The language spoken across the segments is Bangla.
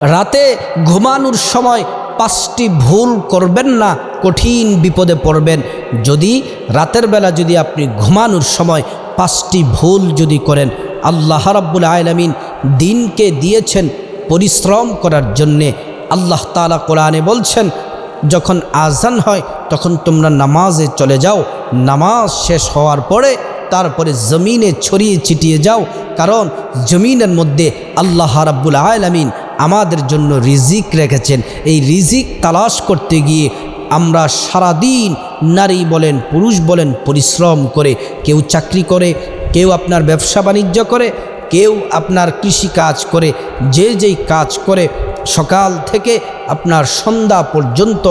রাতে ঘুমানোর সময় পাঁচটি ভুল করবেন না, কঠিন বিপদে পড়বেন। যদি রাতের বেলা যদি আপনি ঘুমানোর সময় পাঁচটি ভুল যদি করেন, আল্লাহ রাব্বুল আলমিন দিনকে দিয়েছেন পরিশ্রম করার জন্যে। আল্লাহ তালা কোরআনে বলছেন, যখন আজান হয়, তখন তোমরা নামাজে চলে যাও। নামাজ শেষ হওয়ার পরে তারপরে জমিনে ছড়িয়ে ছিটিয়ে যাও। কারণ জমিনের মধ্যে আল্লাহ রাব্বুল আলমিন আমাদের জন্য রিজিক রেখেছেন। এই রিজিক তালাশ করতে গিয়ে আমরা সারাদিন নারী বলেন, পুরুষ বলেন পরিশ্রম করে, কেউ চাকরি করে, কেউ আপনার ব্যবসা বাণিজ্য করে, কেউ আপনার কৃষি কাজ করে, যে যেই কাজ করে, সকাল থেকে আপনার সন্ধ্যা পর্যন্ত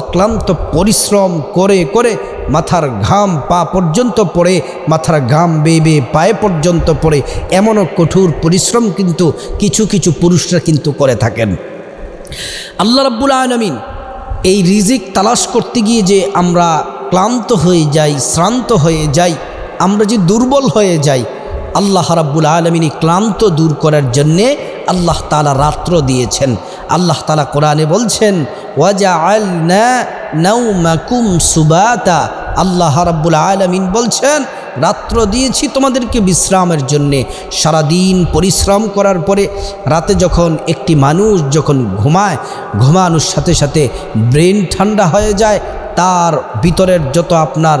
অক্লান্ত পরিশ্রম করে করে মাথার ঘাম পা পর্যন্ত পড়ে, মাথার ঘাম বেয়ে পায়ে পর্যন্ত পড়ে, এমনও কঠোর পরিশ্রম কিন্তু কিছু কিছু পুরুষরা কিন্তু করে থাকেন। আল্লাহ রাব্বুল আলমিন এই রিজিক তালাশ করতে গিয়ে যে আমরা ক্লান্ত হয়ে যাই, শ্রান্ত হয়ে যাই, আমরা যে দুর্বল হয়ে যাই, আল্লাহ রাব্বুল আলমিনী ক্লান্ত দূর করার জন্যে আল্লাহ তালা রাত্র দিয়েছেন। আল্লাহ তালা কোরআনে বলছেন ওয়াজা আল নাউমাকুম সুবাতা। আল্লাহ রাব্বুল আলমিন বলছেন, রাত্র দিয়েছি তোমাদেরকে বিশ্রামের জন্যে। সারাদিন পরিশ্রম করার পরে রাতে যখন একটি মানুষ যখন ঘুমায়, ঘুমানোর সাথে সাথে ব্রেন ঠান্ডা হয়ে যায়, তার ভিতরের যত আপনার,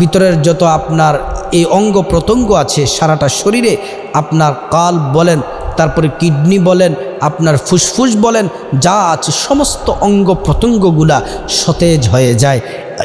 ভিতরের যত আপনার এই অঙ্গ প্রত্যঙ্গ আছে সারাটা শরীরে, আপনার কাল বলেন তারপরে কিডনি বলেন, আপনার ফুসফুস বলেন, যা আছে সমস্ত অঙ্গ প্রত্যঙ্গগুলা সতেজ হয়ে যায়।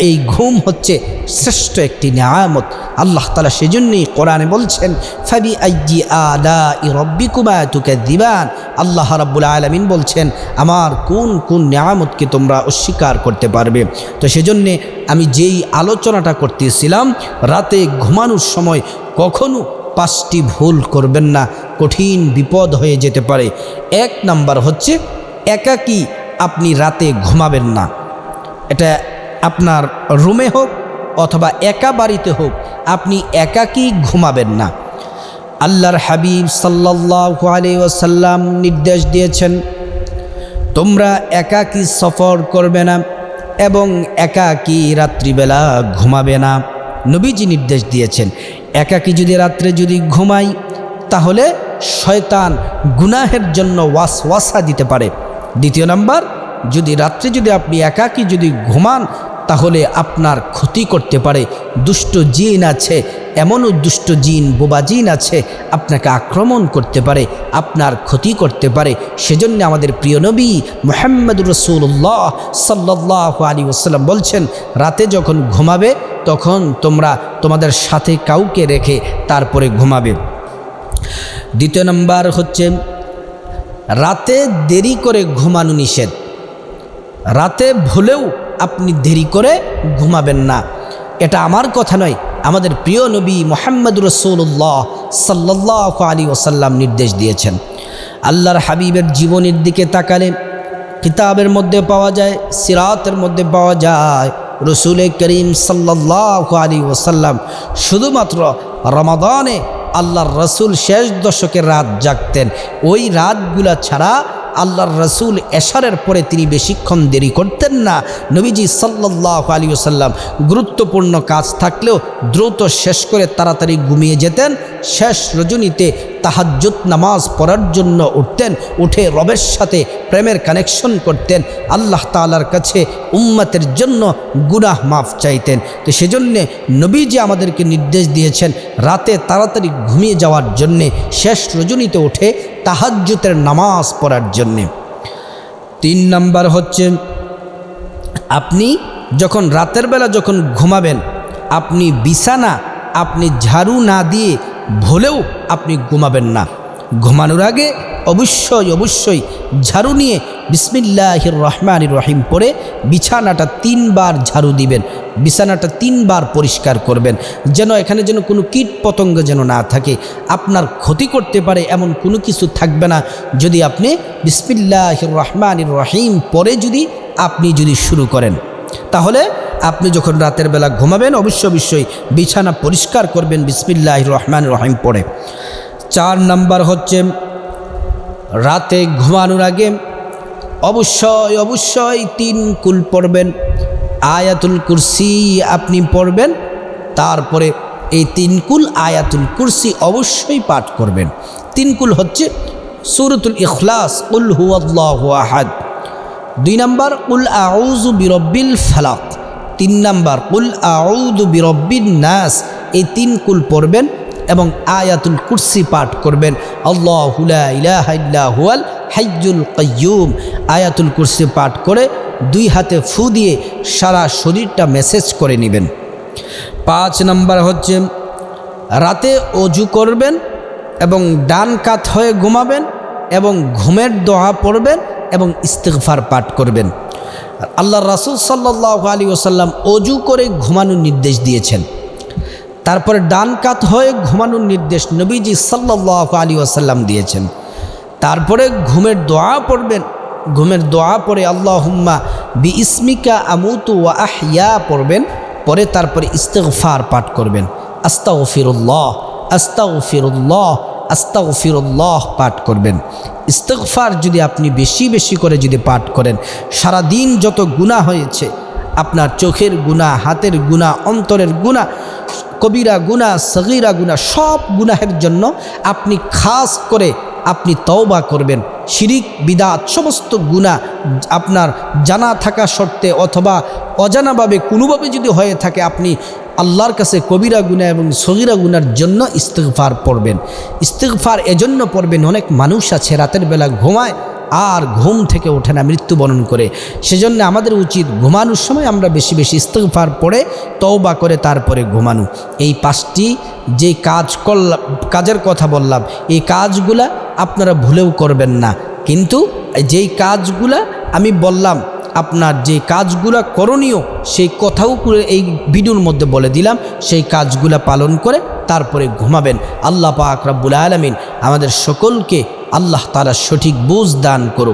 এই ঘুম হচ্ছে শ্রেষ্ঠ একটি নিয়ামত। আল্লাহ তালা সেজন্যই কোরআনে বলছেন ফাবি আইজি আদা ই রব্বিকুমা তুকে দিবান আল্লাহ রাব্বুল আলমিন বলছেন, আমার কোন কোন নিয়ামতকে তোমরা অস্বীকার করতে পারবে? তো সেজন্যে আমি যেই আলোচনাটা করতেছিলাম, রাতে ঘুমানোর সময় কখনো পাঁচটি ভুল করবেন না, কঠিন বিপদ হয়ে যেতে পারে। এক নাম্বার হচ্ছে, একাকী আপনি রাতে ঘুমাবেন না। এটা আপনার রুমে হোক অথবা একা বাড়িতে হোক, আপনি একাকী ঘুমাবেন না। আল্লাহর হাবিব সাল্লাহ আলি ওসাল্লাম নির্দেশ দিয়েছেন, তোমরা একাকী সফর করবে না এবং একাকী রাত্রিবেলা ঘুমাবে না। নবীজি নির্দেশ দিয়েছেন একাকী যদি রাত্রে যদি ঘুমাই, তাহলে শয়তান গুনাহের জন্য ওয়াস ওয়াসা দিতে পারে। দ্বিতীয় নাম্বার, যদি রাত্রে যদি আপনি একাকী যদি ঘুমান, তাহলে আপনার ক্ষতি করতে পারে। দুষ্ট জিন আছে এমনও উদ্দুষ্ট জিন, বোবা জিন আছে। আপনাকে আক্রমণ করতে পারে, আপনার ক্ষতি করতে পারে। সেজন্য আমাদের প্রিয় নবী মোহাম্মদ রসুল্লাহ সাল্লাহ আলী ওসাল্লাম বলছেন, রাতে যখন ঘুমাবে, তখন তোমরা তোমাদের সাথে কাউকে রেখে তারপরে ঘুমাবে। দ্বিতীয় নম্বর হচ্ছে, রাতে দেরি করে ঘুমানো নিষেধ। রাতে ভুলেও আপনি দেরি করে ঘুমাবেন না। এটা আমার কথা নয় আমাদের প্রিয় নবী মোহাম্মদ রসুল্লাহ সাল্লাহ আলী ওসাল্লাম নির্দেশ দিয়েছেন। আল্লাহর হাবিবের জীবনের দিকে তাকালে কিতাবের মধ্যে পাওয়া যায়, সিরাতের মধ্যে পাওয়া যায়, রসুল করিম সাল্লাহ আলী ওসাল্লাম শুধুমাত্র রমাদানে আল্লাহর রসুল শেষ দশকের রাত জাগতেন। ওই রাতগুলা ছাড়া আল্লাহর রসুল এশারের পরে তিনি বেশিক্ষণ দেরি করতেন না। নবীজি সাল্লাহ আলী ওসাল্লাম গুরুত্বপূর্ণ কাজ থাকলেও দ্রুত শেষ করে তাড়াতাড়ি ঘুমিয়ে যেতেন। শেষ রজনীতে তাহাজ্জুত নামাজ পড়ার জন্য উঠতেন, উঠে রবের সাথে প্রেমের কানেকশন করতেন, আল্লাহ তালার কাছে উম্মতের জন্য গুনাহ মাফ চাইতেন। তো সেজন্যে নবীজি আমাদেরকে নির্দেশ দিয়েছেন, রাতে তাড়াতাড়ি ঘুমিয়ে যাওয়ার জন্যে, শেষ রজনীতে উঠে তাহাজ্জুতের নামাজ পড়ার জন্যে। তিন নাম্বার হচ্ছে, আপনি যখন রাতের বেলা যখন ঘুমাবেন, আপনি বিছানা, আপনি ঝাড়ু না দিয়ে ভুলেও আপনি ঘুমাবেন না। ঘুমানোর আগে অবশ্যই অবশ্যই ঝাড়ু নিয়ে বিসমিল্লাহ রহমান রহিম পরে বিছানাটা তিনবার ঝাড়ু দিবেন, বিছানাটা তিনবার পরিষ্কার করবেন, যেন এখানে যেন কোনো কীট পতঙ্গ যেন না থাকে। আপনার ক্ষতি করতে পারে এমন কোনো কিছু থাকবে না। যদি আপনি বিসমিল্লাহ রহমান রহিম পরে যদি আপনি যদি শুরু করেন, তাহলে আপনি যখন রাতের বেলা ঘুমাবেন, অবশ্য অবশ্যই বিছানা পরিষ্কার করবেন বিসমিল্লাহ রহমান রহিম পড়ে। চার নাম্বার হচ্ছে, রাতে ঘুমানোর আগে অবশ্যই অবশ্যই তিন কুল পড়বেন। আয়াতুল কুরসি আপনি পড়বেন, তারপরে এই তিন কুল আয়াতুল কুরসি অবশ্যই পাঠ করবেন। তিন কুল হচ্ছে সুরতুল ইখলাস উল হুয়াল্লাহু আহাদ। দুই নম্বর উল আউজু বিরব্বিল ফালাক। তিন নাম্বার, কুল আউদু বিরব্বিন নাস এই তিন কুল পড়বেন এবং আয়াতুল কুরসি পাঠ করবেন। আল্লাহ হুয়াল হাইজুল কাইয়ুম আয়াতুল কুরসি পাঠ করে দুই হাতে ফু দিয়ে সারা শরীরটা মেসেজ করে নেবেন। পাঁচ নাম্বার হচ্ছে, রাতে অজু করবেন এবং ডান কাত হয়ে ঘুমাবেন এবং ঘুমের দোয়া পড়বেন এবং ইস্তেগফার পাঠ করবেন। আল্লাহ রাসুল সাল্লাহ আলী ওসাল্লাম অজু করে ঘুমানোর নির্দেশ দিয়েছেন। তারপরে ডান কাত হয়ে ঘুমানোর নির্দেশ নবীজি সাল্লাহ আলী ওসাল্লাম দিয়েছেন। তারপরে ঘুমের দোয়া পড়বেন। ঘুমের দোয়া পড়ে আল্লাহ হুম্মা বি ইসমিকা আমুতু ওয়া আহিয়া পড়বেন। পরে তারপরে ইস্তেগফার পাঠ করবেন। আস্তা ফিরুল্লাহ আস্তা ফিরুল্লাহ আস্তা ফিরুল্লাহ পাঠ করবেন। ইস্তেগফার যদি আপনি বেশি বেশি করে যদি পাঠ করেন সারা দিন যত গুণা হয়েছে, আপনার চোখের গুণা হাতের গুণা অন্তরের গুণা কবিরা গুণা সগিরা গুণা সব গুনাহের জন্য আপনি খাস করে আপনি তওবা করবেন। শিরিক, বিদাত, সমস্ত গুণা আপনার জানা থাকা সত্ত্বে অথবা অজানাভাবে কোনোভাবে যদি হয়ে থাকে, আপনি আল্লাহর কাছে কবিরা গুণা এবং সগিরা গুনার জন্য ইস্তেগফার পড়বেন। ইস্তেগফার এজন্য পড়বেন, অনেক মানুষ আছে রাতের বেলা ঘুমায় আর ঘুম থেকে ওঠে না মৃত্যুবরণ করে। সেজন্য আমাদের উচিত ঘুমানোর সময় আমরা বেশি বেশি ইস্তেগফার পড়ে, তওবা করে তারপরে ঘুমানো। এই পাঁচটি যে কাজ করলাম, কাজের কথা বললাম, এই কাজগুলা আপনারা ভুলেও করবেন না। কিন্তু যেই কাজগুলা আমি বললাম আপনার যে কাজগুলো করণীয়, সেই কথাও এই ভিডিওর মধ্যে বলে দিলাম, সেই কাজগুলো পালন করে তারপরে ঘুমাবেন। আল্লাহ পাক রাব্বুল আলমিন আমাদের সকলকে আল্লাহ তারা সঠিক বুঝ দান করুক।